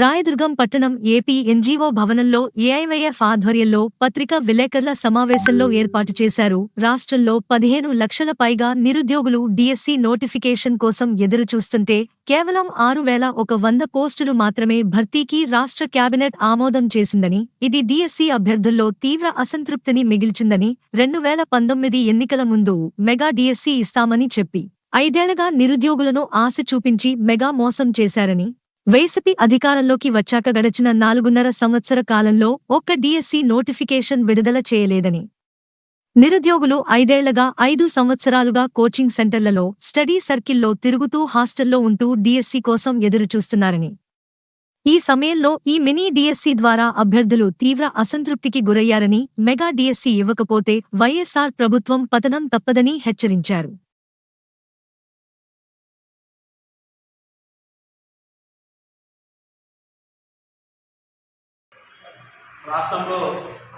రాయదుర్గం పట్టణం AP NGO భవనంలో AIYF ఆధ్వర్యంలో పత్రికా విలేకరుల సమావేశంలో ఏర్పాటు చేశారు. రాష్ట్రంలో పదిహేను లక్షల పైగా నిరుద్యోగులు డిఎస్సి నోటిఫికేషన్ కోసం ఎదురుచూస్తుంటే కేవలం ఆరు వేల ఒక వంద పోస్టులు మాత్రమే భర్తీకి రాష్ట్ర కేబినెట్ ఆమోదం చేసిందని ఇది డిఎస్సి అభ్యర్థుల్లో తీవ్ర అసంతృప్తిని మిగిల్చిందని రెండు వేల పంతొమ్మిది ఎన్నికల ముందు మెగా డిఎస్సి ఇస్తామని చెప్పి. ఐదేళ్ళగా నిరుద్యోగులను ఆశ చూపించి మెగా మోసం చేశారని వైసీపీ అధికారంలోకి వచ్చాక గడిచిన నాలుగున్నర సంవత్సర కాలంలో ఒక్క డిఎస్సీ నోటిఫికేషన్ విడుదల చేయలేదని. నిరుద్యోగులు ఐదేళ్ళగా ఐదు సంవత్సరాలుగా కోచింగ్ సెంటర్లలో స్టడీ సర్కిల్లో తిరుగుతూ హాస్టల్లో ఉంటూ డిఎస్సీ కోసం ఎదురుచూస్తున్నారని. ఈ సమయంలో ఈ మినీ డిఎస్సీ ద్వారా అభ్యర్థులు తీవ్ర అసంతృప్తికి గురయ్యారని మెగా డిఎస్సీ ఇవ్వకపోతే వైఎస్సార్ ప్రభుత్వం పతనం తప్పదని హెచ్చరించారు. రాష్ట్రంలో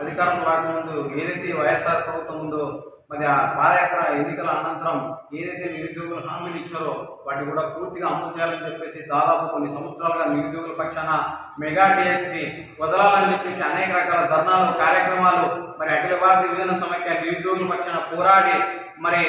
అధికారం రాకముందు ఏదైతే వైఎస్ఆర్ ప్రభుత్వం ఉందో మరి ఆ పాదయాత్ర ఎన్నికల అనంతరం ఏదైతే నిరుద్యోగులు హామీలు ఇచ్చారో వాటిని కూడా పూర్తిగా అమలు చేయాలని చెప్పేసి దాదాపు కొన్ని సంవత్సరాలుగా నిరుద్యోగుల పక్షాన మెగా డిఎస్ని వదలాలని చెప్పేసి అనేక రకాల ధర్నాలు కార్యక్రమాలు మరి అఖిల భారత విభజన సమైక్య నిరుద్యోగుల పక్షాన పోరాడి మరి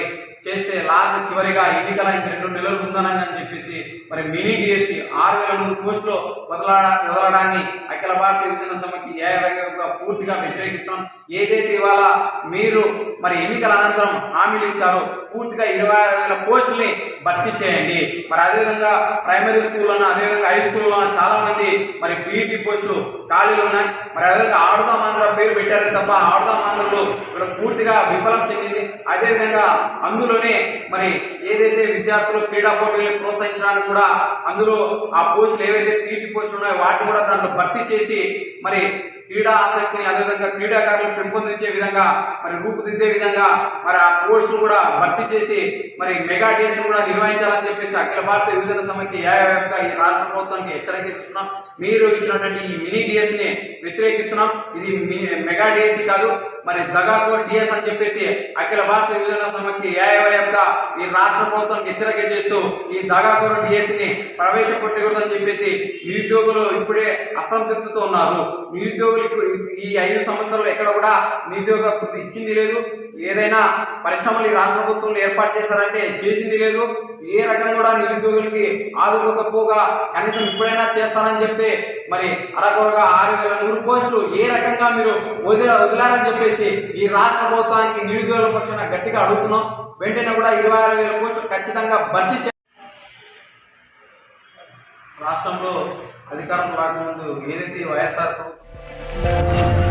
చేస్తే లాస్ట్ చివరిగా ఎన్నికల ఇంక రెండు నెలలు ఉందనని అని చెప్పేసి మరి మినీ డిఎస్సి ఆరు వేల నూరు పోస్టులు వదల వదలడాన్ని అఖిల భారత విభజన సమైక్య ఏఐగా పూర్తిగా వ్యతిరేకిస్తాం. ఏదైతే ఇవాళ మీరు మరి ఎన్నికల అనంతరం హామీలు ఇచ్చారో పూర్తిగా ఇరవై ఆరు వేల పోస్టుల్ని భర్తీ చేయండి. మరి అదేవిధంగా ప్రైమరీ స్కూల్లోన అదేవిధంగా హై స్కూల్లో చాలా మంది మరి పీఈటీ పోస్టులు ఖాళీలు ఉన్నాయి. మరి అదేవిధంగా ఆడుదాం ఆంధ్ర పేరు పెట్టారు తప్ప ఆడుదాం ఆంధ్రలో ఇక్కడ పూర్తిగా విఫలం చెందింది. అదేవిధంగా అందులోనే మరి ఏదైతే విద్యార్థులు క్రీడా పోటీలను ప్రోత్సహించడానికి కూడా అందులో ఆ పోస్టులు ఏవైతే పీఈటీ పోస్టులు ఉన్నాయో వాటిని కూడా దాంట్లో భర్తీ చేసి మరి క్రీడా ఆసక్తిని అదేవిధంగా క్రీడాకారులను పెంపొందించే విధంగా మరి రూపుదిద్దే విధంగా మరి ఆ పోస్టులు కూడా భర్తీ చేసి మరి మెగా డేస్ కూడా నిర్వహించాలని చెప్పేసి అఖిల భారత యువజన సమైక్య ఏఐఎఫ్గా ఈ రాష్ట్ర ప్రభుత్వానికి హెచ్చరిక ఇస్తున్నాం మీరు ఇచ్చినటువంటి ఈ మినీ డిఎస్ని వ్యతిరేకిస్తున్నాం. ఇది మెగా డిఎస్సి కాదు మరి దగాకోర్ డిఎస్ అని చెప్పేసి అఖిల భారత యువజన సమైక్య ఏఐవైఎఫ్గా ఈ రాష్ట్ర ప్రభుత్వం హెచ్చరిక చేస్తూ ఈ దగాకోర్ డిఎస్ని ప్రవేశపెట్టకూడదని చెప్పేసి నిరుద్యోగులు ఇప్పుడే అసంతృప్తితో ఉన్నారు. నిరుద్యోగులు ఇప్పుడు ఈ ఐదు సంవత్సరాలు ఎక్కడ కూడా నిరుద్యోగ ఇచ్చింది లేదు. ఏదైనా పరిశ్రమలు ఈ రాష్ట్ర ప్రభుత్వంలో ఏర్పాటు చేశారంటే చేసింది లేదు. ఏ రకం కూడా నిరుద్యోగులకి ఆదుకోకపోగా కనీసం ఇప్పుడైనా చేస్తారని చెప్తే మరి అరకొరగా ఆరు వేల నూరు పోస్టులు ఏ రకంగా మీరు వదిల వదిలారని చెప్పేసి ఈ రాష్ట్ర ప్రభుత్వానికి నిరుద్యోగుల పక్షాన గట్టిగా అడుగుతున్నాం. వెంటనే కూడా ఇరవై ఆరు వేల పోస్టులు ఖచ్చితంగా భర్తీ చే రాష్ట్రంలో అధికారం రాకముందు ఏదైతే వైఎస్ఆర్ ప్రభుత్వం